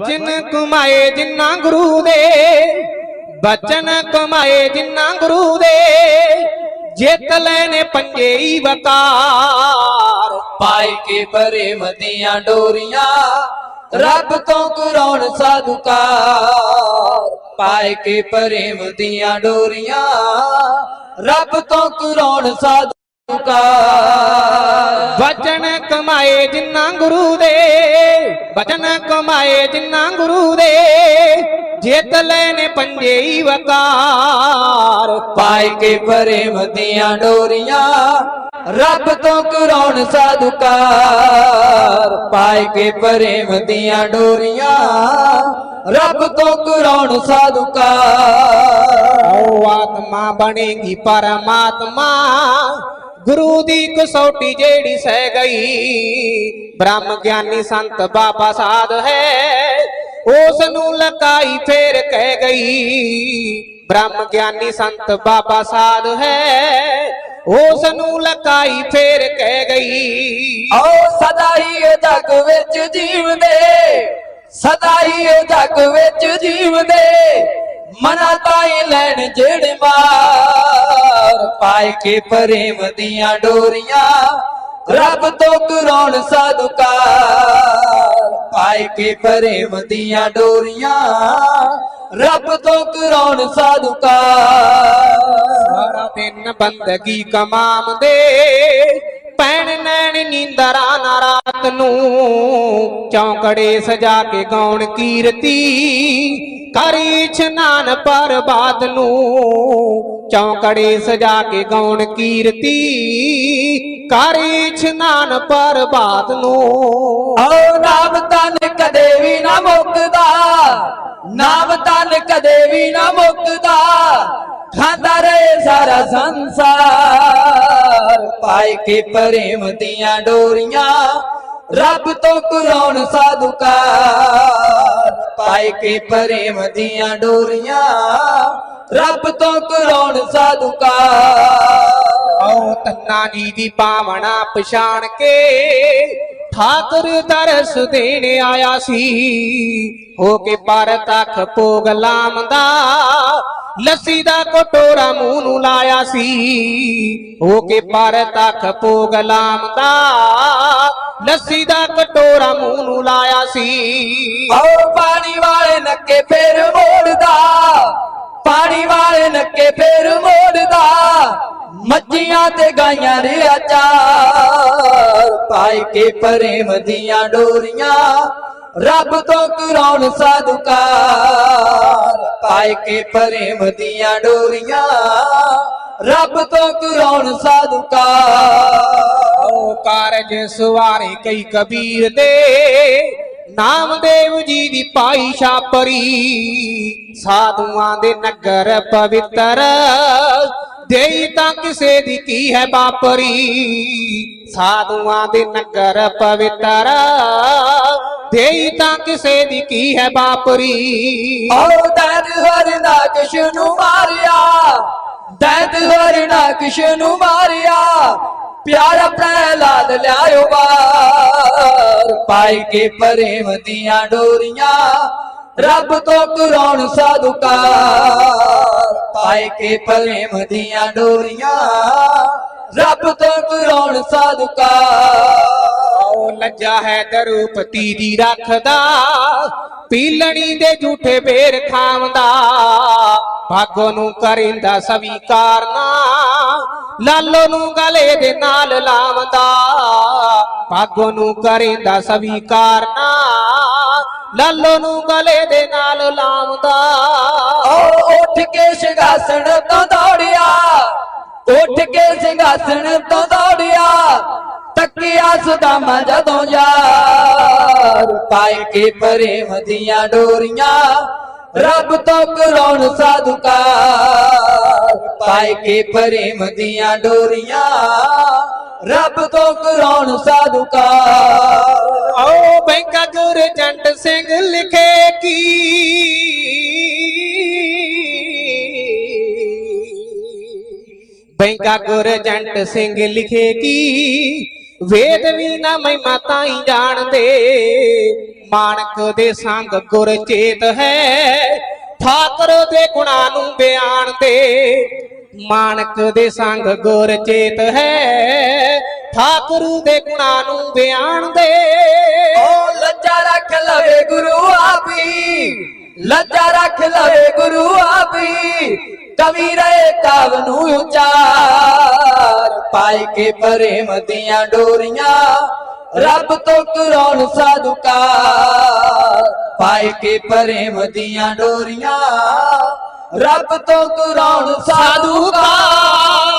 ਬਚਨ ਕਮਾਏ ਜਿੰਨਾ ਗੁਰੂ ਦੇ, ਬਚਨ ਕਮਾਏ ਜਿੰਨਾ ਗੁਰੂ ਦੇ। ਜਿੱਤ ਲੈਨੇ ਪੰਜੇ ਹੀ ਵਕਾਰ, ਪਾਏ ਕੇ ਪ੍ਰੇਮ ਦੀਆਂ ਡੋਰੀਆਂ, ਰੱਬ ਤੋਂ ਕਰਾਉਣ ਸਾਧੂਕਾਰ। ਪਾਏ ਕੇ ਪ੍ਰੇਮ ਦੀਆਂ ਡੋਰੀਆਂ, ਰੱਬ ਤੋਂ ਕਰਾਉਣ ਸਾਧੂ ਬਚਨ ਕਮਾਏ ਜਿੰਨਾ ਗੁਰੂ ਦੇ ਬਚਨ ਕਮਾਏ ਜਿੰਨਾ ਗੁਰੂ ਦੇ। ਜਿੱਤ ਲੈਨੇ ਪੰਜੇ ਹੀ ਵਕਾਰ ਪਾਈ ਕੇ ਪ੍ਰੇਮ ਦੀਆਂ ਡੋਰੀਆਂ ਰੱਬ ਤੋਂ ਕਰਾਉਣ ਸਾਧੂਕਾਰ। ਪਾਈ ਕੇ ਪ੍ਰੇਮ ਦੀਆਂ ਡੋਰੀਆਂ ਰੱਬ ਤੋਂ ਕਰਾਉਣ ਸਾਧੂਕਾਰ। ਓ ਆਤਮਾ ਬਣੇਗੀ ਪਰਮਾਤਮਾ ਗੁਰੂ ਦੀ ਕਸੌਟੀ ਜਿਹੜੀ ਸਹਿ ਗਈ, ਬ੍ਰਹਮ ਗਿਆਨੀ ਸੰਤ ਬਾਬਾ ਸਾਧ ਹੈ ਉਸ ਨੂੰ ਲਕਾਈ ਫੇਰ ਕਹਿ ਗਈ, ਬ੍ਰਹਮ ਗਿਆਨੀ ਸੰਤ ਬਾਬਾ ਸਾਧ ਹੈ ਉਸ ਨੂੰ ਲਕਾਈ ਫੇਰ ਕਹਿ ਗਈ। ਓ ਸਦਾ ਹੀ ਇਹ ਜਗ ਵਿੱਚ ਜੀਵਦੇ, ਸਦਾ ਹੀ ਇਹ ਜਗ ਵਿੱਚ ਜੀਵਦੇ। ਮਨਾ ਤਾਈ ਲੈਣ ਜਿਹੜੇ ਮਾਰ, ਪਾਏ ਕੇ ਪ੍ਰੇਮ ਦੀਆਂ ਡੋਰੀਆਂ, ਰੱਬ ਤੋਂ ਕਰਾਉਣ ਸਾਧੂਕਾਰ ਪਾਏ ਕੇ ਪ੍ਰੇਮ ਦੀਆਂ ਡੋਰੀਆਂ, ਰੱਬ ਤੋਂ ਕਰਾਉਣ ਸਾਧੂਕਾਰ ਸਾਰਾ ਦਿਨ ਬੰਦਗੀ ਕਮਾਮ ਦੇ ਪੈਣ ਨੈਣ ਨੀਂਦਰਾਂ ਨਾ ਰਾਤ ਨੂੰ ਚੌਂਕੜੇ ਸਜਾ ਕੇ ਗਾਉਣ ਕੀਰਤੀ। ਕਰੀ ਇਸ਼ਨਾਨ ਪਰਬਾਦ ਨੂੰ ਚੌਂਕੜੇ ਸਜਾ ਕੇ ਗਾਉਣ ਕੀਰਤੀ। ਕਰੀ ਇਸ਼ਨਾਨ ਪਰਬਾਦ ਨੂੰ ਆਓ ਨਾਮ ਤਨ ਕਦੇ ਵੀ ਨਾ ਮੁੱਕਦਾ, ਨਾਮ ਤਨ ਕਦੇ ਵੀ ਨਾ ਮੁੱਕਦਾ। ਖਾਂਦਾ ਰਹੇ ਸਾਰਾ ਸੰਸਾਰ, ਪਾਏ ਕੇ ਪ੍ਰੇਮ ਦੀਆਂ ਡੋਰੀਆਂ, ਰੱਬ ਤੋਂ ਕਰਾਉਣ ਸਾਧੂਕਾਰ ਪਾਏ ਕੇ ਪ੍ਰੇਮ ਦੀਆਂ ਡੋਰੀਆਂ, ਰੱਬ ਤੋਂ ਕਰਾਉਣ ਸਾਧੂਕਾਰ ਆਓ ਤੰਨਾ ਦੀ ਪਾਵਣਾ ਪਛਾਣ ਕੇ, ਠਾਕੁਰ ਤਰਸ ਦੇਣ ਆਇਆ ਸੀ। ਹੋ ਕੇ ਪਰ ਤੱਕ ਭੋਗ ਲਾਮਦਾ, ਲੱਸੀ ਦਾ ਕਟੋਰਾ ਮੂੰਹ ਨੂੰ ਲਾਇਆ ਸੀ। ਹੋ ਕੇ ਪਰ ਤੱਕ ਭੋਗ ਲਾਮਦਾ ਲੱਸੀ ਦਾ ਕਟੋਰਾ ਮੂੰਹ ਨੂੰ ਲਾਇਆ ਸੀ। ਆਓ ਪਾਣੀ ਵਾਲੇ ਨੱਕੇ ਫੇਰ ਮੋੜਦਾ। ਪਾਣੀ ਵਾਲੇ ਨੱਕੇ ਫੇਰ ਮੋੜਦਾ। ਮੱਝੀਆਂ ਤੇ ਗਾਈਆਂ ਦੇ ਆਚਾਰ ਪਾਈ ਕੇ ਪ੍ਰੇਮ ਦੀਆਂ ਡੋਰੀਆਂ। ਰੱਬ ਤੋਂ ਕਰਾਉਣ ਸਾਧੂਕਾਰ ਪਾਈ ਕੇ ਪ੍ਰੇਮ ਦੀਆਂ ਡੋਰੀਆਂ। ਰੱਬ ਤੋਂ ਕਰਾਉਣ ਸਾਧੂਕਾਰ ਕਾਰਜ ਸਵਾਰੇ ਕਈ ਕਬੀਰ ਦੇ। ਨਾਮਦੇਵ ਜੀ ਦੀ ਪਾਈ ਛਾਪਰੀ, ਸਾਧੂਆਂ ਦੇ ਨਗਰ ਪਵਿੱਤਰ। ਦੇਈ ਤਾਂ ਕਿਸੇ ਦੀ ਕੀ ਹੈ ਬਾਪਰੀ, ਸਾਧੂਆਂ ਦੇ ਨਗਰ ਪਵਿੱਤਰ। ਦੇਈ ਤਾਂ ਕਿਸੇ ਦੀ ਕੀ ਹੈ ਬਾਪਰੀ। ਆਓ ਦੈਦ ਹਰ ਨਾਕਸ਼ ਨੂੰ ਮਾਰਿਆ ਦੈਦ ਹਰ ਨਾਕਸ਼ ਨੂੰ ਮਾਰਿਆ। ਪਿਆਰਾ ਪ੍ਰਹਿਲਾਦ ਲਿਆਇਓ ਬਾਰ ਪਾਈ ਕੇ ਪ੍ਰੇਮ ਦੀਆਂ ਡੋਰੀਆਂ, ਰੱਬ ਤੋਂ ਕਰਾਉਣ ਸਾਧੂਕਾਰ। ਪਾਈ ਕੇ ਪ੍ਰੇਮ ਦੀਆਂ ਡੋਰੀਆਂ, ਰੱਬ ਤੋਂ ਕਰਾਉਣ ਸਾਧੂਕਾਰ। ਉਹ ਲੱਜਾ ਹੈ ਦਰੂਪਤੀ ਦੀ ਰੱਖਦਾ, ਪੀਲਣੀ ਦੇ ਝੂਠੇ ਬੇਰ ਖਾਵਦਾ ਭਾਗੋ ਨੂੰ ਕਰਿੰਦਾ ਸਵੀਕਾਰਨਾ ਲਾਲੋ ਨੂੰ ਗਲੇ ਦੇ ਨਾਲ ਲਾਵਦਾ ਭਾਗੋ ਨੂੰ ਕਰੇਂਦਾ ਸਵੀਕਾਰ ਨਾ ਲਾਲੋ ਨੂੰ ਗਲੇ ਦੇ ਨਾਲ ਲਾਵਦਾ ਓ ਉੱਠ ਕੇ ਸਿੰਘਾਸਣ ਤੋਂ ਦੌੜਿਆ, ਉੱਠ ਕੇ ਸਿੰਘਾਸਣ ਤੋਂ ਦੌੜਿਆ, ਤੱਕਿਆ ਸੁਦਾਮਾ ਜਦੋਂ ਯਾਰ ਪਾਏ ਕੇ ਪ੍ਰੇਮ ਦੀਆਂ ਡੋਰੀਆਂ, ਰੱਬ ਤੋਂ ਕਰਾਉਣ ਸਾਧੂਕਾਰ। ਪਾਈ ਕੇ ਪ੍ਰੇਮ ਦੀਆਂ ਡੋਰੀਆਂ, ਰੱਬ ਤੋਂ ਕਰਾਉਣ ਸਾਧੂਕਾਰ ਆਓ ਬੈਂਕਾ ਗੁਰਜੰਟ ਸਿੰਘ ਲਿਖੇ ਕੀ? ਬੈਂਕਾ ਗੁਰਜੰਟ ਸਿੰਘ ਲਿਖੇ ਕੀ? ਵੇਦ ਵੀ ਨਾ ਮੈਂ ਮਾਤਾ ਹੀ ਜਾਣਦੇ। ਮਾਨਕ ਦੇ ਸੰਗ ਗੁਰ ਚੇਤ ਹੈ ਠਾਕਰ ਦੇ ਗੁਣਾਂ ਨੂੰ ਬਿਆਨ ਦੇ। ਮਾਨਕ ਦੇ ਸੰਗ ਗੁਰ ਚੇਤ ਹੈ, ਠਾਕੁਰ ਦੇ ਗੁਣਾਂ ਨੂੰ ਬਿਆਨ ਦੇ। ਓ ਲੱਜਾ ਰੱਖ ਲਵੇ ਗੁਰੂ ਆਪੀ ਲੱਜਾ ਰੱਖ ਲਵੇ ਗੁਰੂ ਆਪੀ ਕਵੀ ਰਹੇ ਕਾਵ ਨੂੰ ਉਚਾਰ। ਪਾਈ ਕੇ ਪ੍ਰੇਮ ਦੀਆਂ ਡੋਰੀਆਂ, ਰੱਬ ਤੋਂ ਕਰਾਉਣ ਸਾਧੁਕਾਰ ਕੇ ਪ੍ਰੇਮ ਦੀਆਂ ਡੋਰੀਆਂ ਰੱਬ ਤੋਂ ਕਰਾਉਣ ਸਾਧੁਕਾਰ